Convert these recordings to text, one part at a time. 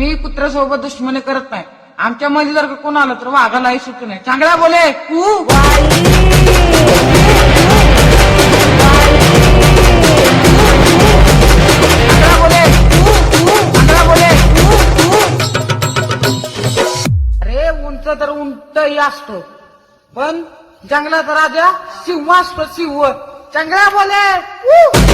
आम्ही कुत्र्यासोबत दुश्मनी करत नाही. आमच्या मध्ये जर का कोण आलं तर वाघालाही सुटू नाही चांगला बोले कू. अरे उंच तर उंटही असतो. पण जंगलात राजा सिंह असतो सिंह. चांगला बोले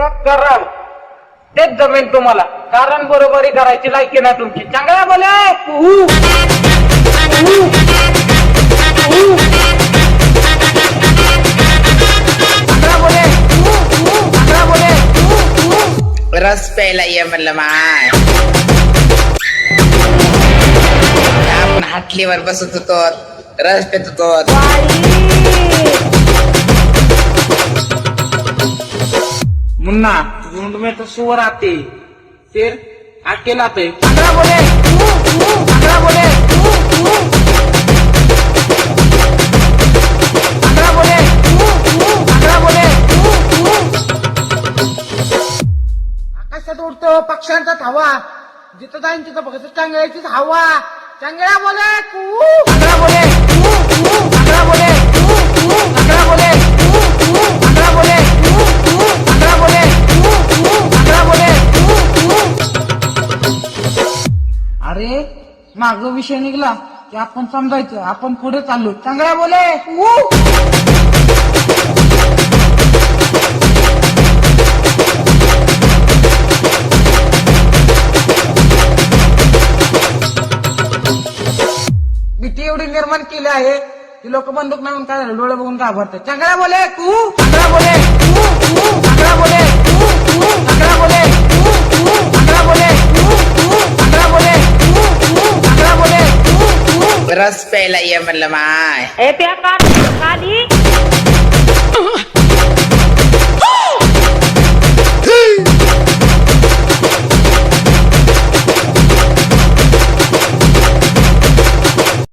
विरोध करण तेच जमेल तुम्हाला. कारण बरोबरी करायची लायकी ना तुमची. चांगला बोले. रस प्यायला ये म्हणलं माय आपण हाटलीवर बसत होतो. रस पेत होतो. मुन्ना झुंड में तो सुअर आते फिर अकेला पे चांगला बोले कू, बोले बोले बोले आकाशात उडतो पक्ष्यांचा हवा जिथं जाईन तिथं बघत चांगल्याचीच हवा। चांगल्या बोले कू बोले बोले माग विषय निघला की आपण समजायचं आपण पुढे चाललो चांगला बोले भीती एवढी निर्माण केली आहे की लोक बंदूक नाही काय झालं? डोळे बघून घाबरतात. चांगला बोले तू चांगला बोले तू चांगला बोले तू तू चांगला ರಸ್ ಪೇಲ ಏಮಲ್ಲಮ್ಮ ಏ ಪ್ಯಾಕಾಡಿ